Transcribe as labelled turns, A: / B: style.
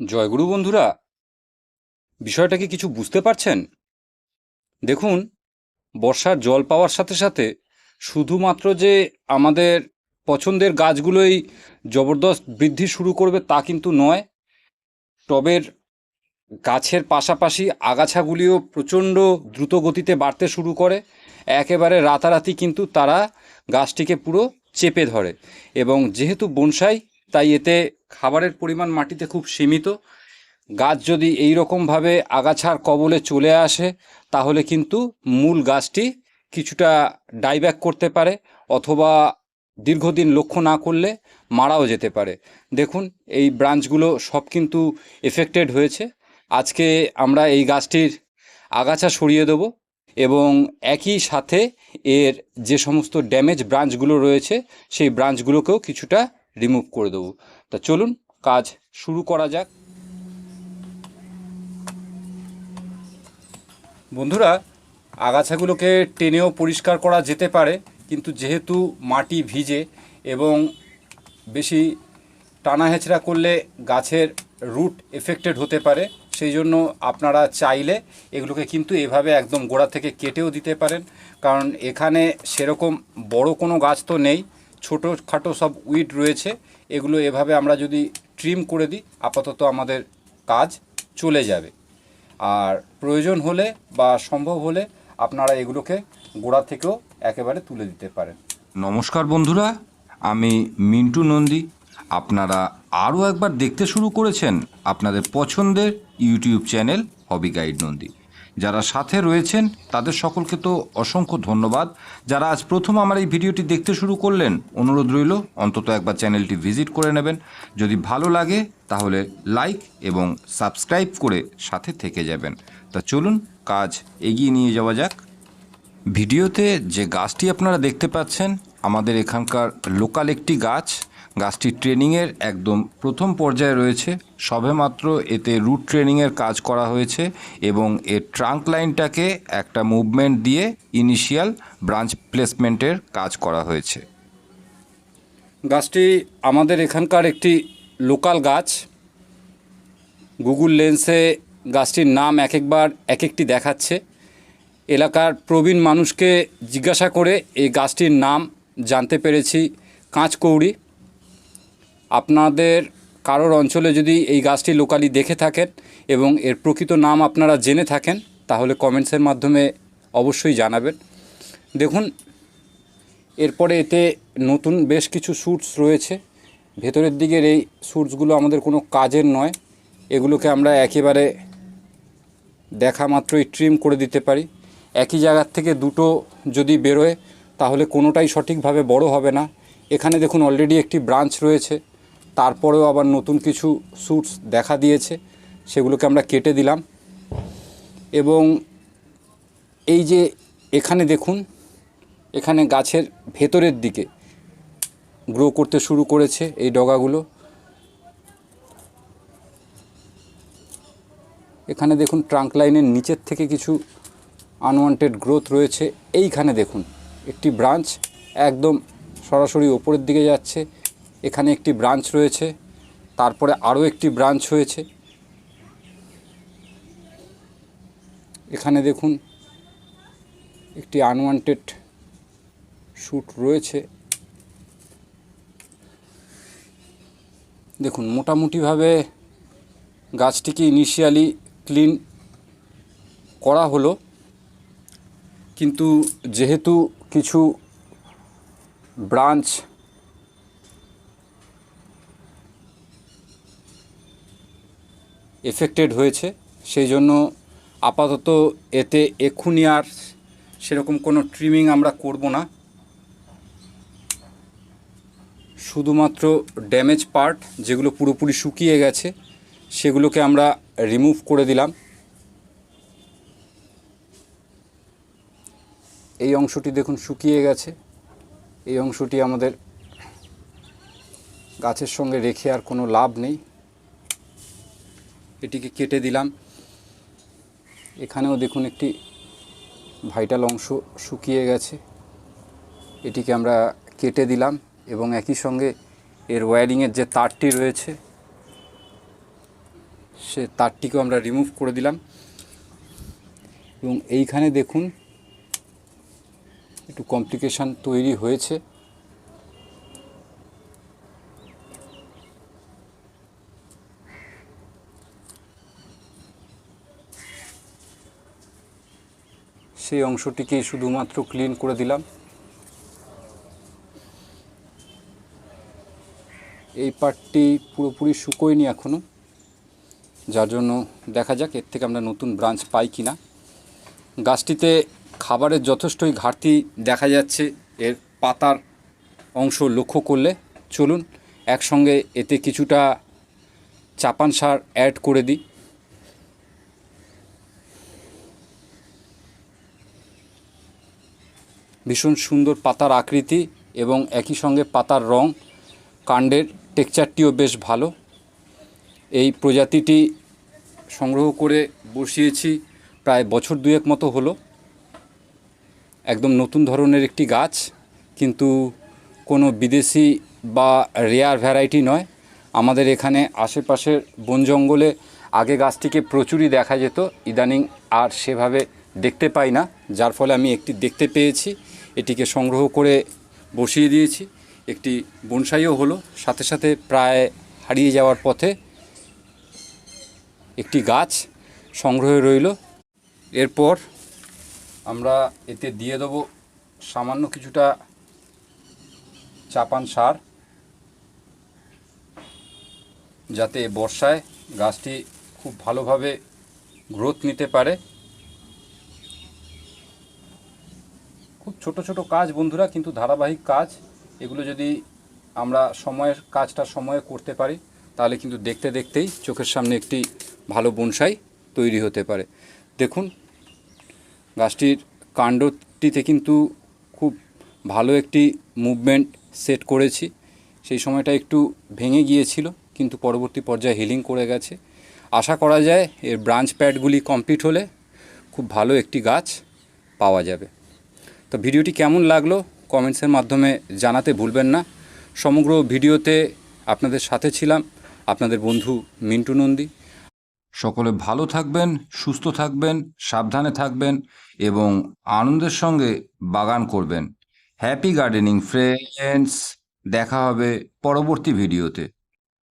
A: জয়গুরু বন্ধুরা, বিষয়টা কি কিছু বুঝতে পারছেন? দেখুন, বর্ষার জল পাওয়ার সাথে সাথে শুধুমাত্র যে আমাদের পছন্দের গাছগুলোই জবরদস্ত বৃদ্ধি শুরু করবে তা কিন্তু নয়, টবের গাছের পাশাপাশি আগাছাগুলিও প্রচণ্ড দ্রুত গতিতে বাড়তে শুরু করে, একেবারে রাতারাতি কিন্তু তারা গাছটিকে পুরো চেপে ধরে। এবং যেহেতু বনসাই তাই এতে খাবারের পরিমাণ মাটিতে খুব সীমিত। গাছ যদি এই রকমভাবে আগাছার কবলে চলে আসে, তাহলে কিন্তু মূল গাছটি কিছুটা ডাইব্যাক করতে পারে অথবা দীর্ঘদিন লক্ষ্য না করলে মারাও যেতে পারে। দেখুন, এই ব্রাঞ্চগুলো সব কিন্তু এফেক্টেড হয়েছে। আজকে আমরা এই গাছটির আগাছা সরিয়ে দেবো এবং একই সাথে এর যে সমস্ত ড্যামেজ ব্রাঞ্চগুলো রয়েছে, সেই ব্রাঞ্চগুলোকেও কিছুটা রিমুভ করে দেবো। তা চলুন, কাজ শুরু করা যাক। বন্ধুরা, আগাছাগুলোকে টেনেও পরিষ্কার করা যেতে পারে, কিন্তু যেহেতু মাটি ভিজে এবং বেশি টানা হেঁচড়া করলে গাছের রুট এফেক্টেড হতে পারে, সেই জন্য আপনারা চাইলে এগুলোকে কিন্তু এভাবে একদম গোড়া থেকে কেটেও দিতে পারেন। কারণ এখানে সেরকম বড় কোনো গাছ তো নেই ছোটো খাটো সব উইড রয়েছে, এগুলো এভাবে আমরা যদি ট্রিম করে দিই, আপাতত আমাদের কাজ চলে যাবে। আর প্রয়োজন হলে বা সম্ভব হলে আপনারা এগুলোকে গোড়া থেকেও একেবারে তুলে দিতে পারেন।
B: নমস্কার বন্ধুরা, আমি মিন্টু নন্দী। আপনারা আরও একবার দেখতে শুরু করেছেন আপনাদের পছন্দের YouTube channel hobby guide Nandi. যারা সাথে রয়েছেন, তাদের সকলকে তো অসংখ্য ধন্যবাদ। যারা আজ প্রথম আমার এই ভিডিওটি দেখতে শুরু করলেন, অনুরোধ রইল, অন্তত একবার চ্যানেলটি ভিজিট করে নেবেন। যদি ভালো লাগে, তাহলে লাইক এবং সাবস্ক্রাইব করে সাথে থেকে যাবেন। তা চলুন, কাজ এগিয়ে নিয়ে যাওয়া যাক। ভিডিওতে যে গাছটি আপনারা দেখতে পাচ্ছেন, আমাদের এখানকার লোকাল একটি গাছ। গাছটি ট্রেনিংয়ের একদম প্রথম পর্যায়ে রয়েছে। সবেমাত্র এতে রুট ট্রেনিংয়ের কাজ করা হয়েছে এবং এর ট্রাঙ্ক লাইনটাকে একটা মুভমেন্ট দিয়ে ইনিশিয়াল ব্রাঞ্চ প্লেসমেন্টের কাজ করা হয়েছে।
A: গাছটি আমাদের এখানকার একটি লোকাল গাছ। গুগল লেন্সে গাছটির নাম এক একবার, এক একটি দেখাচ্ছে। এলাকার প্রবীণ মানুষকে জিজ্ঞাসা করে এই গাছটির নাম জানতে পেরেছি। কাঁচকৌড়ি আপনাদের কারোর অঞ্চলে যদি এই গাছটি লোকালি দেখে থাকেন এবং এর প্রকৃত নাম আপনারা জেনে থাকেন, তাহলে কমেন্টসের মাধ্যমে অবশ্যই জানাবেন। দেখুন, এরপরে এতে নতুন বেশ কিছু স্যুটস রয়েছে। ভেতরের দিকের এই স্যুটসগুলো আমাদের কোনো কাজের নয়। এগুলোকে আমরা একেবারে দেখা মাত্রই ট্রিম করে দিতে পারি। একই জায়গার থেকে দুটো যদি বেরোয়, তাহলে কোনোটাই সঠিকভাবে বড় হবে না। এখানে দেখুন অলরেডি একটি ব্রাঞ্চ রয়েছে। তারপরেও আবার নতুন কিছু স্যুটস দেখা দিয়েছে, সেগুলোকে আমরা কেটে দিলাম। এবং এই যে এখানে দেখুন, এখানে গাছের ভেতরের দিকে গ্রো করতে শুরু করেছে এই ডগাগুলো। এখানে দেখুন ট্রাঙ্ক লাইনের নিচের থেকে কিছু আনওয়ান্টেড গ্রোথ রয়েছে। এইখানে দেখুন, একটি ব্রাঞ্চ একদম সরাসরি ওপরের দিকে যাচ্ছে। এখানে একটি ব্রাঞ্চ রয়েছে, তারপরে আরও একটি ব্রাঞ্চ হয়েছে। এখানে দেখুন, একটি আনওয়ান্টেড শ্যুট রয়েছে। দেখুন, মোটামুটিভাবে গাছটিকে ইনিশিয়ালি ক্লিন করা হলো, কিন্তু যেহেতু কিছু ব্রাঞ্চ এফেক্টেড হয়েছে, সেই জন্য আপাতত এতে এক্ষুনি আর সেরকম কোনো ট্রিমিং আমরা করব না। শুধুমাত্র ড্যামেজ পার্ট যেগুলো পুরোপুরি শুকিয়ে গেছে, সেগুলোকে আমরা রিমুভ করে দিলাম। এই অংশটি দেখুন শুকিয়ে গেছে। এই অংশটি আমাদের গাছের সঙ্গে রেখে আর কোনো লাভ নেই। এটিকে কেটে দিলাম। এখানেও দেখুন একটি ভাইটাল অংশ শুকিয়ে গেছে। এটিকে আমরা কেটে দিলাম এবং একই সঙ্গে এর ওয়্যারিংয়ের যে তারটি রয়েছে, সে তারটিকেও আমরা রিমুভ করে দিলাম। এবং এইখানে দেখুন, একটু কমপ্লিকেশান তৈরি হয়েছে। সেই অংশটিকে শুধুমাত্র ক্লিন করে দিলাম। এই পার্টটি পুরোপুরি শুকোয়নি এখনও যার জন্য দেখা যাক, এর থেকে আমরা নতুন ব্রাঞ্চ পাই কি না গাছটিতে খাবারের যথেষ্টই ঘাটতি দেখা যাচ্ছে, এর পাতার অংশ লক্ষ্য করলে। চলুন, একসঙ্গে এতে কিছুটা চাপান সার অ্যাড করে দিই। ভীষণ সুন্দর পাতার আকৃতি এবং একই সঙ্গে পাতার রং, কাণ্ডের টেক্সচারটিও বেশ ভালো। এই প্রজাতিটি সংগ্রহ করে বসিয়েছি প্রায় বছর দুয়েক মতো হলো। একদম নতুন ধরনের একটি গাছ, কিন্তু কোনো বিদেশি বা রেয়ার ভ্যারাইটি নয়। আমাদের এখানে আশেপাশের বন জঙ্গলে আগে গাছটিকে প্রচুরই দেখা যেত, ইদানিং আর সেভাবে দেখতে পাই না, যার ফলে আমি একটি দেখতে পেয়েছি। এটিকে সংগ্রহ করে বসিয়ে দিয়েছি। একটি বনসাইও হলো। সাথে সাথে প্রায় হারিয়ে যাওয়ার পথে একটি গাছ সংগ্রহে রইল। এরপর আমরা এতে দিয়ে দেবো সামান্য কিছুটা চাপান সার, যাতে বর্ষায় গাছটি খুব ভালোভাবে গ্রোথ নিতে পারে। খুব ছোট ছোট কাজ বন্ধুরা, কিন্তু ধারাবাহিক কাজ। এগুলো যদি আমরা সময়ের, কাজটা সময়ে করতে পারি, তাহলে কিন্তু দেখতে দেখতেই চোখের সামনে একটি ভালো বনসাই তৈরি হতে পারে। দেখুন, গাছটির কাণ্ডটিতে কিন্তু খুব ভালো একটি মুভমেন্ট সেট করেছি। সেই সময়টা একটু ভেঙে গিয়েছিল, কিন্তু পরবর্তী পর্যায়ে হিলিং করে গেছে। আশা করা যায়, এর ব্রাঞ্চ প্যাডগুলি কমপ্লিট হলে খুব ভালো একটি গাছ পাওয়া যাবে। তো ভিডিওটি কেমন লাগল কমেন্টসের মাধ্যমে জানাতে ভুলবেন না। সমগ্র ভিডিওতে আপনাদের সাথে ছিলাম আপনাদের বন্ধু মিন্টু নন্দী।
B: সকলে ভালো থাকবেন, সুস্থ থাকবেন, সাবধানে থাকবেন এবং আনন্দের সঙ্গে বাগান করবেন। হ্যাপি গার্ডেনিং ফ্রেন্ডস দেখা হবে পরবর্তী ভিডিওতে।